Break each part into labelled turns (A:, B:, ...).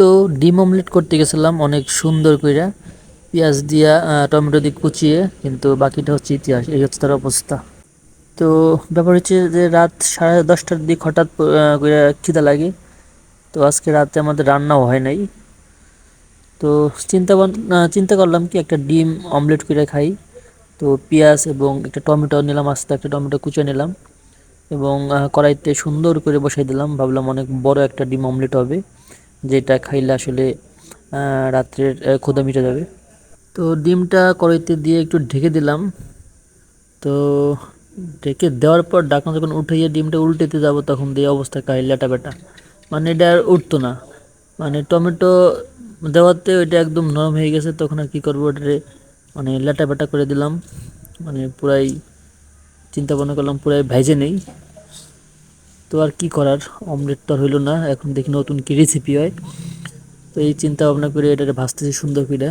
A: তো ডিম অমলেট করতে গেছিলাম অনেক সুন্দর কইরা। পেঁয়াজ দিয়া টমেটো দিয়ে কুচিয়ে, কিন্তু বাকিটা হচ্ছে ইতিহাস, এই হচ্ছে তার অবস্থা। তো ব্যাপার হচ্ছে যে রাত সাড়ে দশটার দিক হঠাৎ করে খিদা লাগে। তো আজকে রাতে আমাদের রান্নাও হয় নাই। তো চিন্তা চিন্তা করলাম কি একটা ডিম অমলেট করে খাই। তো পেঁয়াজ এবং একটা টমেটো নিলাম, আস্তে একটা টমেটো কুচিয়ে নিলাম। এবং কড়াইতে সুন্দর করে বসাই দিলাম। ভাবলাম অনেক বড় একটা ডিম অমলেট হবে। যেটা খাইলে আসলে রাত্রের ক্ষুধা মিটে যাবে। তো ডিমটা কড়াইতে দিয়ে একটু ঢেকে দিলাম। তো ঢেকে দেওয়ার পর ঢাকনা যখন উঠাইয়ে ডিমটা উল্টেতে যাব, তখন দিয়ে অবস্থা কাহিল লেটা বেটা মানে এটা আর উঠতো না। মানে টমেটো দেওয়াতে ওইটা একদম নরম হয়ে গেছে, তখন আর কী করব, ওটারে মানে লেটা বেটা করে দিলাম। মানে পুরাই চিন্তা ভাবনা করলাম, পুরাই ভেজে নেই। তো আর কি করার? অমলেট তো হইল না, এখন দেখি নতুন কি রেসিপি হয়। তো এই চিন্তা ভাবনা করে এটারে ভাজতেছি সুন্দর করে।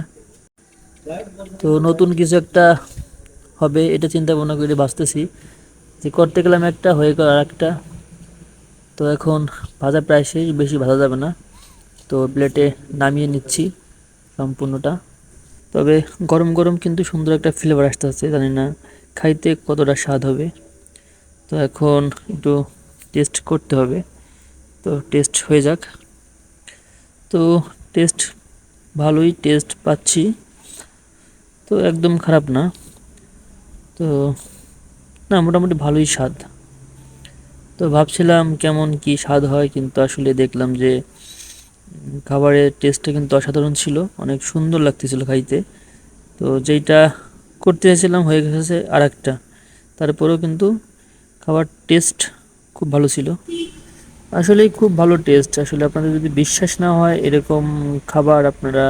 A: তো নতুন কিছু একটা হবে, এটা চিন্তা ভাবনা করে ভাজতেছি। যে করতে গেলাম একটা, হয়ে গেল আর একটা। তো এখন ভাজা প্রায় শেষ, বেশি ভাজা যাবে না। তো প্লেটে নামিয়ে নিচ্ছি সম্পূর্ণটা। তবে গরম গরম কিন্তু সুন্দর একটা ফ্লেভার আসতে হচ্ছে জানি না। খাইতে কতটা স্বাদ হবে। তো এখন একটু টেস্ট করতে হবে। তো টেস্ট হয়ে যাক। তো টেস্ট ভালোই টেস্ট পাচ্ছি। তো একদম খারাপ না। তো না, মোটামুটি ভালোই স্বাদ। তো ভাবছিলাম কেমন কি স্বাদ হয়, কিন্তু আসলে দেখলাম যে, খাবারের টেস্টটা কিন্তু অসাধারণ ছিল। অনেক সুন্দর লাগতেছিল খাইতে। তো যেইটা করতে চাইছিলাম হয়ে গেছে আর একটা তারপরেও কিন্তু খাবার টেস্ট খুব ভালো ছিল। আসলেই খুব ভালো টেস্ট আসলে আপনাদের যদি বিশ্বাস না হয়, এরকম খাবার আপনারা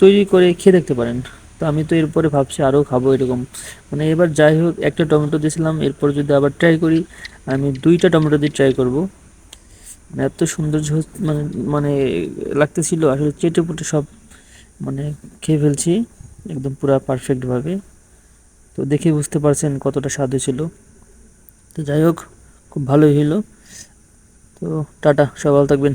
A: তৈরি করে খেয়ে দেখতে পারেন। তো আমি তো এরপরে ভাবছি আরও খাব এরকম। মানে এবার যাই হোক, একটা টমেটো দিয়েছিলাম, এরপর যদি আবার ট্রাই করি, আমি দুইটা টমেটো দিয়ে ট্রাই করব। মানে এত সুন্দর মানে মানে লাগতেছিল, আসলে চেটে পুটে সব মানে খেয়ে ফেলছি, একদম পুরো পারফেক্টভাবে তো দেখে বুঝতে পারছেন কতটা স্বাদ ছিল তো যাই হোক খুব ভালোই হলো তো টাটা সবাই ভালো থাকবেন।